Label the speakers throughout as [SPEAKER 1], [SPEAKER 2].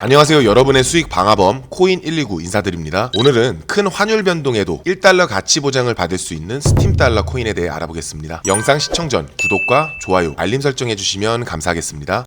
[SPEAKER 1] 안녕하세요. 여러분의 수익 방화범 코인129 인사드립니다. 오늘은 큰 환율 변동에도 1달러 가치 보장을 받을 수 있는 스팀 달러 코인에 대해 알아보겠습니다. 영상 시청 전 구독과 좋아요 알림 설정 해 주시면 감사하겠습니다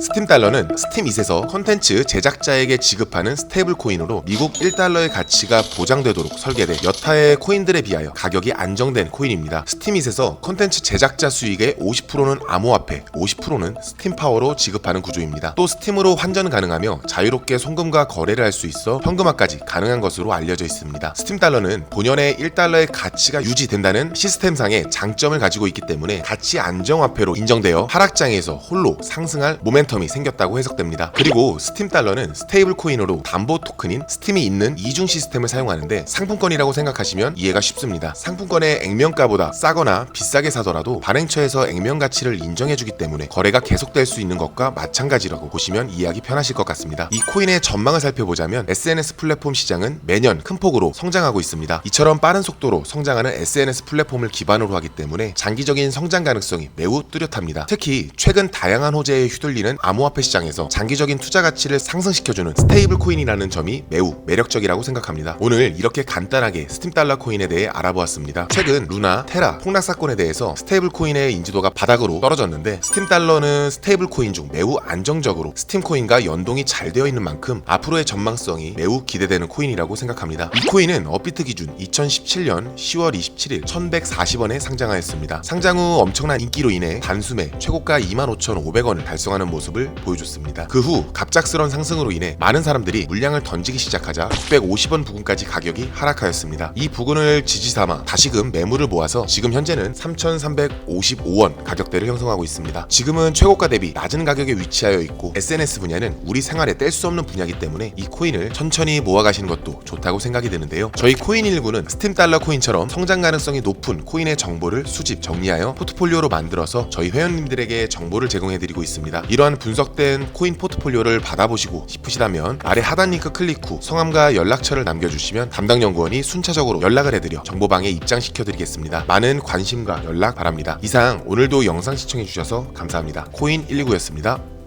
[SPEAKER 1] 스팀 달러는 스팀잇에서 콘텐츠 제작자에게 지급하는 스테이블 코인으로 미국 1달러의 가치가 보장되도록 설계돼 여타의 코인들에 비하여 가격이 안정된 코인입니다. 스팀잇에서 콘텐츠 제작자 수익의 50%는 암호화폐, 50%는 스팀 파워로 지급하는 구조입니다. 또 스팀으로 환전 가능하며 자유롭게 송금과 거래를 할 수 있어 현금화까지 가능한 것으로 알려져 있습니다. 스팀 달러는 본연의 1달러의 가치가 유지된다는 시스템상의 장점을 가지고 있기 때문에 가치 안정화폐로 인정되어 하락장에서 홀로 상승할 모멘텀 이 생겼다고 해석됩니다. 그리고 스팀 달러는 스테이블 코인으로 담보 토큰인 스팀이 있는 이중 시스템을 사용하는데 상품권이라고 생각하시면 이해가 쉽습니다. 상품권의 액면가보다 싸거나 비싸게 사더라도 발행처에서 액면 가치를 인정해주기 때문에 거래가 계속될 수 있는 것과 마찬가지라고 보시면 이해하기 편하실 것 같습니다. 이 코인의 전망을 살펴보자면 SNS 플랫폼 시장은 매년 큰 폭으로 성장하고 있습니다. 이처럼 빠른 속도로 성장하는 SNS 플랫폼을 기반으로 하기 때문에 장기적인 성장 가능성이 매우 뚜렷합니다. 특히 최근 다양한 호재에 휘둘리는 암호화폐 시장에서 장기적인 투자 가치를 상승시켜주는 스테이블 코인이라는 점이 매우 매력적이라고 생각합니다. 오늘 이렇게 간단하게 스팀 달러 코인에 대해 알아보았습니다. 최근 루나, 테라 폭락 사건에 대해서 스테이블 코인의 인지도가 바닥으로 떨어졌는데 스팀 달러는 스테이블 코인 중 매우 안정적으로 스팀 코인과 연동이 잘 되어 있는 만큼 앞으로의 전망성이 매우 기대되는 코인이라고 생각합니다. 이 코인은 업비트 기준 2017년 10월 27일 1140원에 상장하였습니다. 상장 후 엄청난 인기로 인해 단숨에 최고가 25,500원을 달성하는 모습 을 보여줬습니다. 그 후 갑작스런 상승으로 인해 많은 사람들이 물량을 던지기 시작하자 650원 부근까지 가격이 하락하였습니다. 이 부근을 지지 삼아 다시금 매물을 모아서 지금 현재는 3,355원 가격대를 형성하고 있습니다. 지금은 최고가 대비 낮은 가격에 위치하여 있고 SNS 분야는 우리 생활에 뗄 수 없는 분야이기 때문에 이 코인을 천천히 모아가시는 것도 좋다고 생각이 드는데요. 저희 코인19는 스팀 달러 코인처럼 성장 가능성이 높은 코인의 정보를 수집 정리하여 포트폴리오로 만들어서 저희 회원님들에게 정보를 제공해드리고 있습니다. 이러한 분석된 코인 포트폴리오를 받아보시고 싶으시다면 아래 하단 링크 클릭 후 성함과 연락처를 남겨주시면 담당 연구원이 순차적으로 연락을 해드려 정보방에 입장시켜드리겠습니다. 많은 관심과 연락 바랍니다. 이상 오늘도 영상 시청해주셔서 감사합니다. 코인119였습니다.